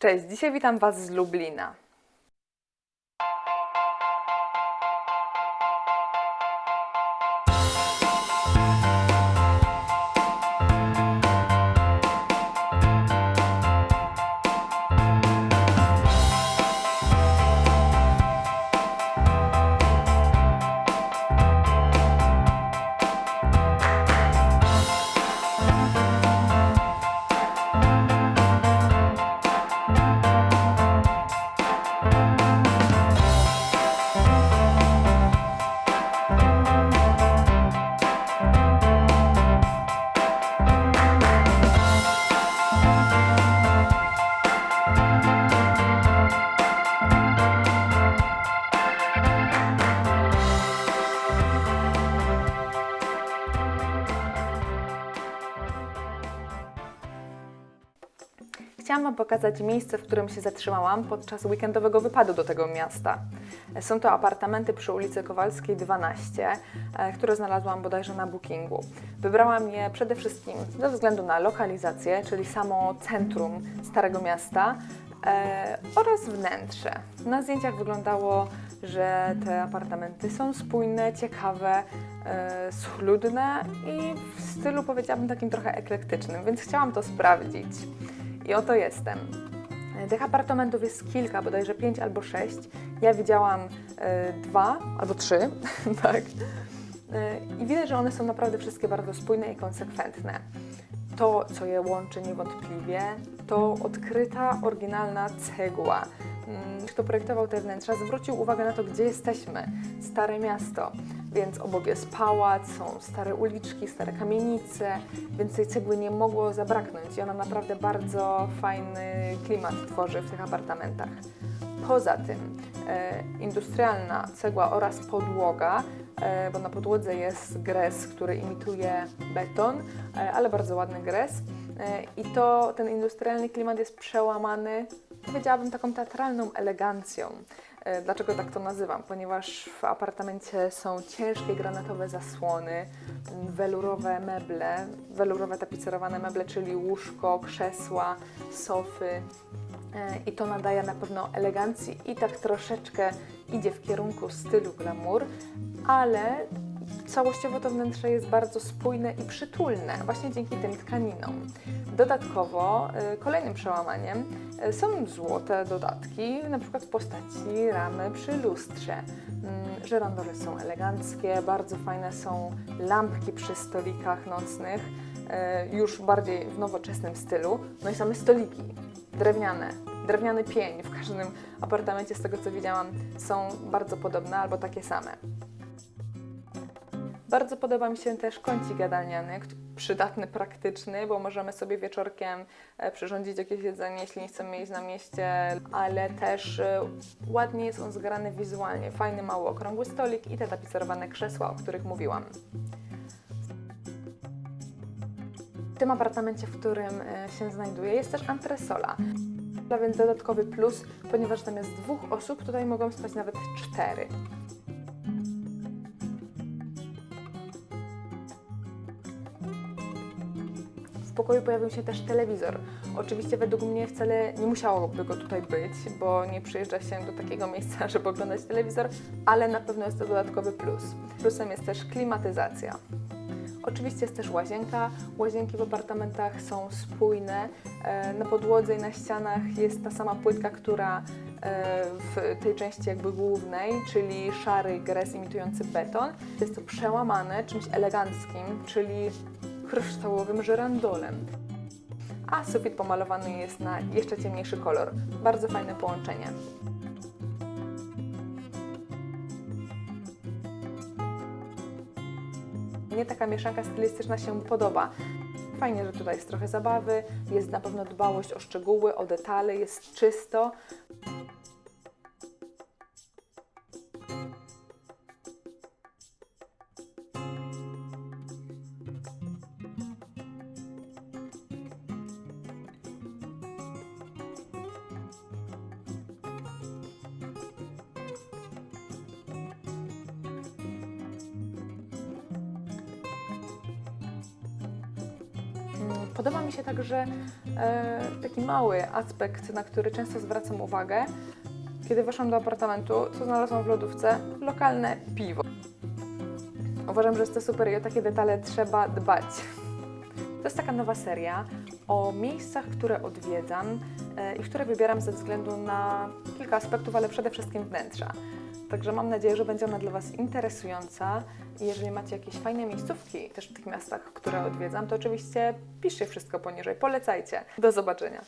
Cześć, dzisiaj witam Was z Lublina. Chciałam Wam pokazać miejsce, w którym się zatrzymałam podczas weekendowego wypadu do tego miasta. Są to apartamenty przy ulicy Kowalskiej 12, e, które znalazłam bodajże na bookingu. Wybrałam je przede wszystkim ze względu na lokalizację, czyli samo centrum Starego Miasta e, oraz wnętrze. Na zdjęciach wyglądało, że te apartamenty są spójne, ciekawe, e, schludne i w stylu powiedziałabym takim trochę eklektycznym, więc chciałam to sprawdzić. I oto jestem. Tych apartamentów jest kilka, bodajże pięć albo sześć. Ja widziałam e, dwa albo trzy, tak. E, I widać, że one są naprawdę wszystkie bardzo spójne i konsekwentne. To, co je łączy niewątpliwie, to odkryta, oryginalna cegła. Mm, Kto projektował te wnętrza, zwrócił uwagę na to, gdzie jesteśmy. Stare miasto, więc obok jest pałac, są stare uliczki, stare kamienice, więc tej cegły nie mogło zabraknąć i ona naprawdę bardzo fajny klimat tworzy w tych apartamentach. Poza tym e, industrialna cegła oraz podłoga, e, bo na podłodze jest gres, który imituje beton, e, ale bardzo ładny gres. E, I to ten industrialny klimat jest przełamany, powiedziałabym, taką teatralną elegancją. E, Dlaczego tak to nazywam? Ponieważ w apartamencie są ciężkie granatowe zasłony, welurowe meble, welurowe tapicerowane meble, czyli łóżko, krzesła, sofy. E, I to nadaje na pewno elegancji i tak troszeczkę idzie w kierunku stylu glamour, ale całościowo to wnętrze jest bardzo spójne i przytulne, właśnie dzięki tym tkaninom. Dodatkowo y, kolejnym przełamaniem y, są złote dodatki, na przykład w postaci ramy przy lustrze. Mm, Żerandory są eleganckie, bardzo fajne są lampki przy stolikach nocnych, y, już bardziej w nowoczesnym stylu. No i same stoliki, drewniane, drewniany pień w każdym apartamencie, z tego co widziałam, są bardzo podobne albo takie same. Bardzo podoba mi się też kącik jadalniany, przydatny, praktyczny, bo możemy sobie wieczorkiem e, przyrządzić jakieś jedzenie, jeśli nie chcemy jeść na mieście, ale też e, ładnie jest on zgrany wizualnie. Fajny, mały, okrągły stolik i te tapicerowane krzesła, o których mówiłam. W tym apartamencie, w którym e, się znajduję, jest też antresola. Więc dodatkowy plus, ponieważ zamiast dwóch osób tutaj mogą spać nawet cztery. Pokoju pojawił się też telewizor. Oczywiście według mnie wcale nie musiałoby go tutaj być, bo nie przyjeżdża się do takiego miejsca, żeby oglądać telewizor, ale na pewno jest to dodatkowy plus. Plusem jest też klimatyzacja. Oczywiście jest też łazienka. Łazienki w apartamentach są spójne. E, Na podłodze i na ścianach jest ta sama płytka, która e, w tej części jakby głównej, czyli szary gres imitujący beton. Jest to przełamane czymś eleganckim, czyli kryształowym żyrandolem. A sufit pomalowany jest na jeszcze ciemniejszy kolor. Bardzo fajne połączenie. Mnie taka mieszanka stylistyczna się podoba. Fajnie, że tutaj jest trochę zabawy, jest na pewno dbałość o szczegóły, o detale, jest czysto. Podoba mi się także e, taki mały aspekt, na który często zwracam uwagę. Kiedy weszłam do apartamentu, co znalazłam w lodówce? Lokalne piwo. Uważam, że jest to super i o takie detale trzeba dbać. To jest taka nowa seria o miejscach, które odwiedzam e, i które wybieram ze względu na kilka aspektów, ale przede wszystkim wnętrza. Także mam nadzieję, że będzie ona dla Was interesująca i jeżeli macie jakieś fajne miejscówki też w tych miastach, które odwiedzam, to oczywiście piszcie wszystko poniżej, polecajcie. Do zobaczenia.